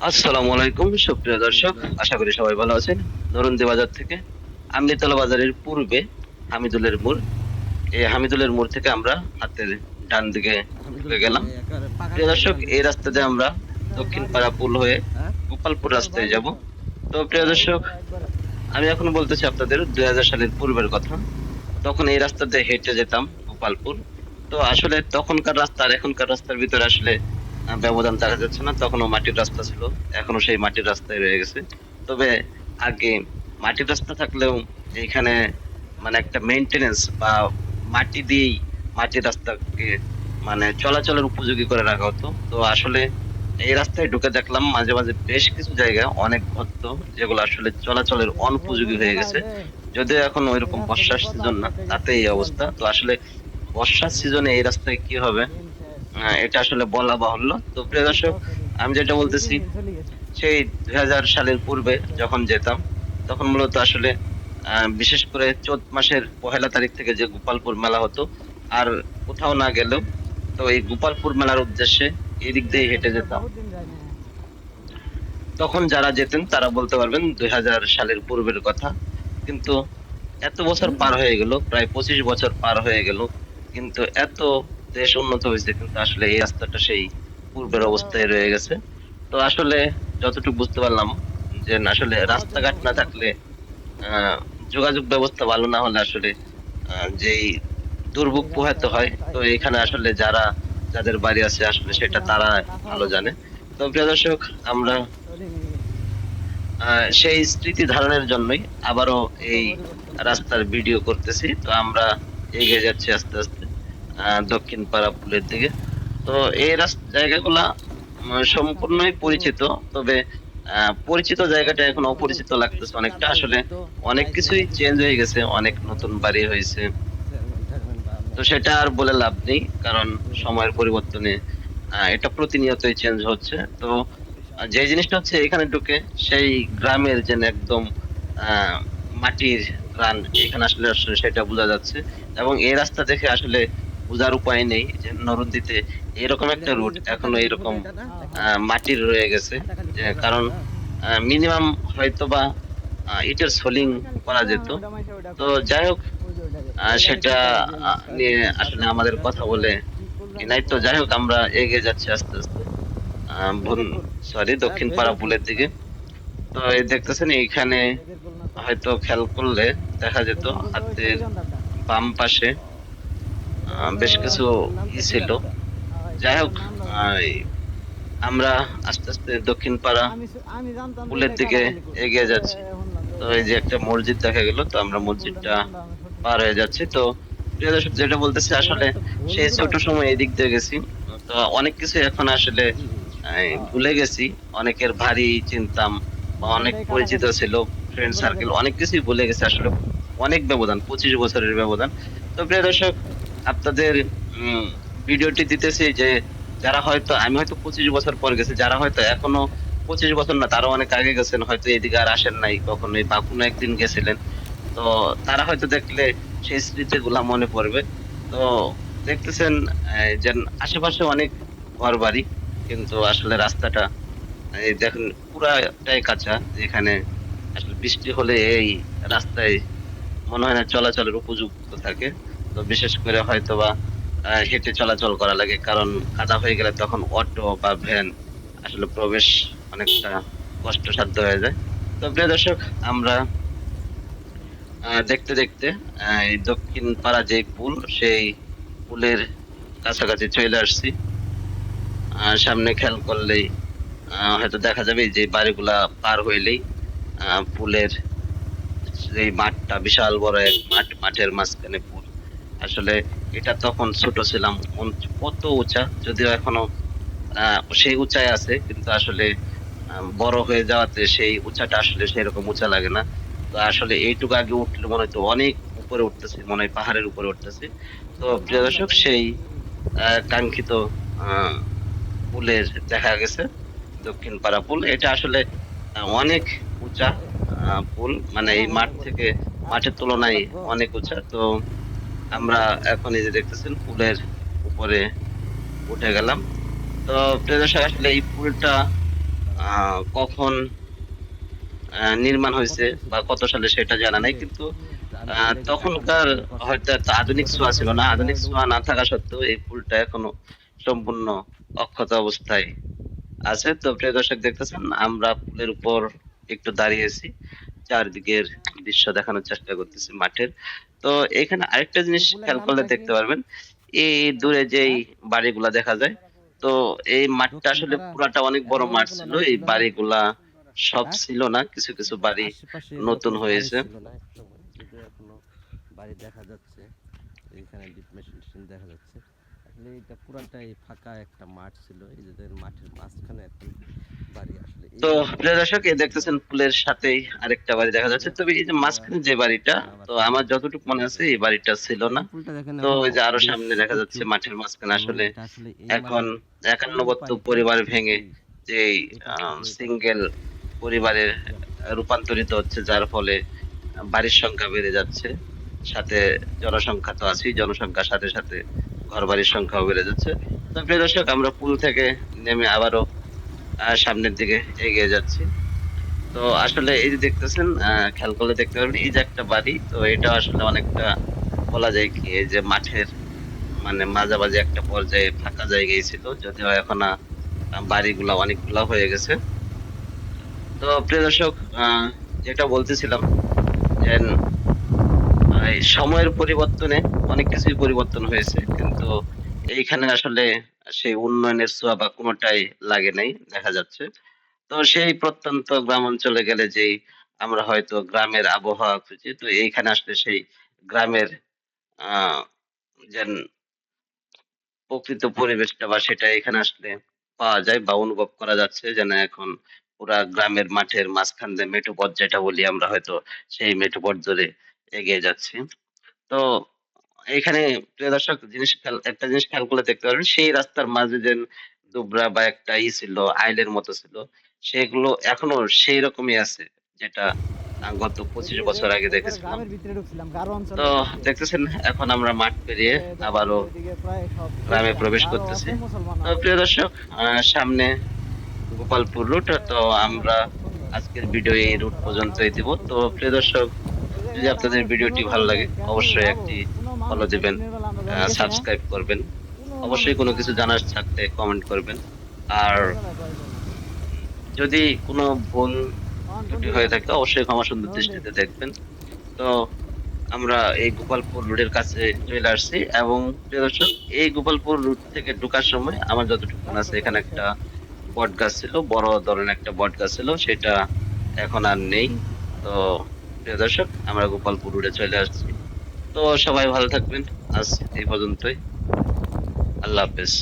আসসালামু আলাইকুম, সুপ্রিয় দর্শক, আশা করি সবাই ভালো আছেন। নরুন্দি বাজার থেকে আমলিতলা বাজারের পূর্বে হামিদুলের মোড়। এই হামিদুলের মোড় থেকে আমরা হাতের ডান দিকে গেলাম। প্রিয় দর্শক, এই রাস্তা দিয়ে আমরা দক্ষিণ পাড়া পুল হয়ে গোপালপুর রাস্তায় যাব। তো প্রিয় দর্শক, আমি এখন বলতেছি আপনাদের দুই হাজার সালের পূর্বের কথা। তখন এই রাস্তা দিয়ে হেঁটে যেতাম গোপালপুর। তো আসলে তখনকার রাস্তা আর এখনকার রাস্তার ভিতরে আসলে ব্যবধান দেখা যাচ্ছে না তখনও মাটির রাস্তা ছিল। এখনও সেই মাটির রাস্তায় রয়ে গেছে। তবে আগে মাটির রাস্তা থাকলেও এখানে মানে একটা মেইনটেনেন্স বা মাটি দিয়েই মাটির রাস্তাকে মানে চলাচলের উপযোগী করে রাখা হতো। তো আসলে এই রাস্তায় ঢুকে দেখলাম মাঝে মাঝে বেশ কিছু জায়গা অনেক গর্ত যেগুলো আসলে চলাচলের অনুপযোগী হয়ে গেছে। যদিও এখন ওইরকম বর্ষার সিজন না তাতে এই অবস্থা। তো আসলে বর্ষার সিজনে এই রাস্তায় কি হবে? এটা আসলে বলা বাহুল্য। তো প্রিয় দর্শক, আমি যেটা বলতেছি, সেই দুই হাজার সালের পূর্বে যখন যেতাম, তখন মূলত আসলে বিশেষ করে চোদ্দ মাসের পহেলা তারিখ থেকে যে গোপালপুর মেলা হতো, আর কোথাও না গেলেও তো এই গোপালপুর মেলার উদ্দেশ্যে এই দিক দিয়ে হেঁটে যেতাম। তখন যারা যেতেন, তারা বলতে পারবেন দুই হাজার সালের পূর্বের কথা। কিন্তু এত বছর পার হয়ে গেল, প্রায় পঁচিশ বছর পার হয়ে গেল, কিন্তু এত দেশ উন্নত হয়েছে কিন্তু আসলে এই রাস্তাটা সেই পূর্বের অবস্থায় রয়ে গেছে। তো আসলে যতটুকু বুঝতে পারলাম যে আসলে রাস্তাঘাট না থাকলে আহ, যোগাযোগ ব্যবস্থা ভালো না হলে আসলে যেই দুর্ভোগ পোহাতে হয় তো এখানে আসলে যারা যাদের বাড়ি আছে আসলে সেটা তারা ভালো জানে। তো প্রিয় দর্শক আমরা আহ, সেই স্মৃতি ধারণের জন্যই আবারও এই রাস্তার ভিডিও করতেছি। তো আমরা এগিয়ে যাচ্ছি আস্তে আস্তে। দক্ষিণ পাড়া পুলের দিকে। তো এই রাস্তা জায়গাগুলা সম্পূর্ণই পরিচিত, তবে পরিচিত জায়গাটা এখন অপরিচিত লাগতেছে অনেকটা। আসলে অনেক কিছুই চেঞ্জ হয়ে গেছে, অনেক নতুন বাড়ি হয়েছে। তো সেটা আর বলে লাভ নেই, কারণ সময়ের পরিবর্তনে এটা প্রতিনিয়তই চেঞ্জ হচ্ছে। তো যে জিনিসটা হচ্ছে এখানে ঢুকে, সেই গ্রামের যেন একদম মাটির গ্রান এখানে আসলে আসলে সেটা বোঝা যাচ্ছে। এবং এই রাস্তা দেখে আসলে বোঝার উপায় নেই যে নরন্দিতে এরকম একটা রুট এখনও এরকম মাটির রয়ে গেছে কারণ মিনিমাম হয়তোবা আহ, ইটের সোলিং করা যেত। তো যাই হোক সেটা নিয়ে আসলে আমাদের কথা বলে নাই তো। যাই হোক আমরা এগিয়ে যাচ্ছি আস্তে আস্তে। সরি দক্ষিণ পাড়া পুলের দিকে। তো এই দেখতেছেন এইখানে হয়তো খেয়াল করলে দেখা যেত হাতের বাম পাশে। বেশ কিছু ই ছিল। যাই হোক আমরা আস্তে আস্তে দক্ষিণ পাড়া পুলের দিকে এগিয়ে যাচ্ছি। তো এই যে একটা মসজিদ দেখা গেল, তো আমরা মসজিদটা পার হয়ে যাচ্ছি। তো প্রিয় দর্শক, যেটা বলতেছি, আসলে সেই ছোট সময় এদিক দিয়ে গেছি। তো অনেক কিছু এখন আসলে ভুলে গেছি। অনেকের ভারী চিনতাম অনেক পরিচিত ছিল ফ্রেন্ড সার্কেল অনেক কিছুই ভুলে গেছে। আসলে অনেক ব্যবধান, পঁচিশ বছরের ব্যবধান। তো প্রিয় দর্শক আপনাদের ভিডিওটি দিতেছি যে যারা হয়তো, আমি হয়তো পঁচিশ বছর পর গেছি, যারা হয়তো এখনও পঁচিশ বছর না, তারা অনেক আগে গেছেন, হয়তো এদিকে আর আসেন নাই কখনো বা কোনো একদিন গেছিলেন। তো তারা হয়তো দেখলে সেই স্মৃতিগুলা মনে পড়বে। তো দেখতেছেন যে আশেপাশে অনেক ঘর বাড়ি কিন্তু আসলে রাস্তাটা, এই দেখেন, পুরাটাই কাঁচা। যেখানে আসলে বৃষ্টি হলে এই রাস্তায় মনে হয় না চলাচলের উপযুক্ত থাকে। বিশেষ করে হয়তোবা আহ, হেঁটে চলাচল করা লাগে কারণ কাদা হয়ে গেলে তখন অটো বা ভ্যান আসলে প্রবেশ অনেকটা কষ্টসাধ্য হয়ে যায়। তো প্রিয় দর্শক আমরা দেখতে দেখতে এই দক্ষিণ পাড়া যে পুল সেই পুলের কাছাকাছি চলে আসছি। সামনে খেয়াল করলেই হয়তো দেখা যাবে যে বাড়িগুলা পার হইলেই পুলের এই মাঠটা বিশাল বড় এক মাঠ মাঠের মাঝখানে আসলে এটা তখন ছোট ছিলাম কত উঁচা, যদিও এখনও সেই উঁচায় আছে, কিন্তু আসলে বড় হয়ে যাওয়াতে সেই উঁচাটা আসলে সেরকম উঁচা লাগে না। তো আসলে এইটুকু আগে উঠলে মনে হতো অনেক উপরে উঠতেছে, মনে হয় পাহাড়ের উপরে উঠতেছে। তো প্রিয় দর্শক, সেই কাঙ্ক্ষিত পুলের দেখা গেছে, দক্ষিণ পাড়া পুল। এটা আসলে অনেক উঁচা পুল। মানে এই মাঠ থেকে, মাঠের তুলনায় অনেক উঁচা। তো আমরা এখন এই যে দেখতেছেন পুলের উপরে উঠে গেলাম। তো প্রিয় দর্শক, আসলে এই পুলটা কখন নির্মাণ হয়েছে বা কত সালে সেটা জানা নাই, কিন্তু তখনকার হয়তো এত আধুনিক ছোঁয়া ছিল না। আধুনিক ছোঁয়া না থাকা সত্ত্বেও এই পুলটা এখনও সম্পূর্ণ অক্ষত অবস্থায় আছে। তো প্রিয় দর্শক, দেখতেছেন, আমরা পুলের উপর একটু দাঁড়িয়েছি। চারদিকের দৃশ্য দেখানোর চেষ্টা করতেছি মাঠের। তো এখানে আরেকটা জিনিস খেয়াল করলে দেখতে পারবেন এই দূরে যেই বাড়িগুলা দেখা যায় তো এই মাঠটা আসলে পুরাটা অনেক বড় মাঠ ছিল এই বাড়িগুলা সব ছিল না কিছু কিছু বাড়ি নতুন হয়েছে। বাড়ি দেখা যাচ্ছে এখানে ডিপ মেশিন দেখা যাচ্ছে। আসলে এটা পুরাটাই ফাঁকা একটা মাঠ ছিল এই যে মাঠের মাঝখানে এই তো প্রিয় দর্শক এই দেখতেছেন পুলের সাথেই আরেকটা বাড়ি দেখা যাচ্ছে। তবে এই যে মাঝখানে যে বাড়িটা তো আমার যতটুকু মনে আছে এই বাড়িটা ছিল না। তো ওই যে আরও সামনে দেখা যাচ্ছে মাঠের মাঝখানে আসলে এখন মাঠের একান্নবর্ত পরিবার ভেঙে যে সিঙ্গেল পরিবারে রূপান্তরিত হচ্ছে যার ফলে বাড়ির সংখ্যা বেড়ে যাচ্ছে। সাথে জনসংখ্যা তো আছেই জনসংখ্যার সাথে সাথে ঘর বাড়ির সংখ্যাও বেড়ে যাচ্ছে। তো প্রিয় দর্শক আমরা পুল থেকে নেমে আবারও সামনের দিকে এগিয়ে যাচ্ছি। তো আসলে এই যে দেখতেছেন খেয়াল করলে দেখতে পারবেন, এই যে একটা বাড়ি, তো এটা আসলে অনেকটা বলা যায় কি, এই যে মাঠের মানে মাঝামাঝি একটা পর্যায়ে ফাঁকা জায়গায় ছিল, যদিও এখন বাড়িগুলা অনেকগুলা হয়ে গেছে। তো প্রিয় দর্শক যেটা বলতেছিলাম, যে সময়ের পরিবর্তনে অনেক কিছুই পরিবর্তন হয়েছে, কিন্তু এইখানে আসলে সেই উন্নয়নের ছোঁয়া বা কোনোটাই লাগে নাই, দেখা যাচ্ছে। তো সেই প্রত্যন্ত গ্রাম অঞ্চলে গেলে যেই আমরা হয়তো গ্রামের আবহাওয়া খুঁজি, তো এইখানে আসলে সেই গ্রামের প্রকৃত পরিবেশটা বা সেটা এখানে আসলে পাওয়া যায় বা অনুভব করা যাচ্ছে যেন এখন পুরা গ্রামের মাঠের মাঝখান দিয়ে মেঠো পথ যেটা বলি আমরা হয়তো সেই মেঠো পথ ধরে এগিয়ে যাচ্ছি। তো এখানে প্রিয় দর্শক, জিনিস একটা জিনিস খেয়াল করলে দেখতে পারবেন, সেই রাস্তার মাঝে যে দুবরা বা একটা ই ছিল, আইলের মতো ছিল, সেগুলো এখনও সেই রকমই আছে, যেটা গত পঁচিশ বছর আগে দেখেছিলাম তো দেখতেছেন, এখন আমরা মাঠ পেরিয়ে আবারও গ্রামে প্রবেশ করতেছি। তো প্রিয় দর্শক সামনে গোপালপুর রুট, তো আমরা আজকের ভিডিও এই রুট পর্যন্তই দিব তো প্রিয় দর্শক, যদি আপনাদের ভিডিওটি ভালো লাগে, অবশ্যই একটি follow দিবেন, সাবস্ক্রাইব করবেন। অবশ্যই কোনো কিছু জানার থাকলে কমেন্ট করবেন। আর যদি কোনো ভুল ত্রুটি হয়ে থাকে অবশ্যই ক্ষমা সুন্দর দৃষ্টিতে দেখবেন। তো আমরা এই গোপালপুর রোডের কাছে চলে আসছি এবং প্রিয় দর্শক এই গোপালপুর রুট থেকে ঢোকার সময় আমার যতটুকু আছে এখানে একটা বট গাছ ছিল বড় ধরনের একটা বট গাছ ছিল সেটা এখন আর নেই। তো প্রিয় দর্শক আমরা গোপালপুর রোডে চলে আসছি। তো সবাই ভালো থাকবেন। আজ এই পর্যন্তই। আল্লাহ হাফেজ।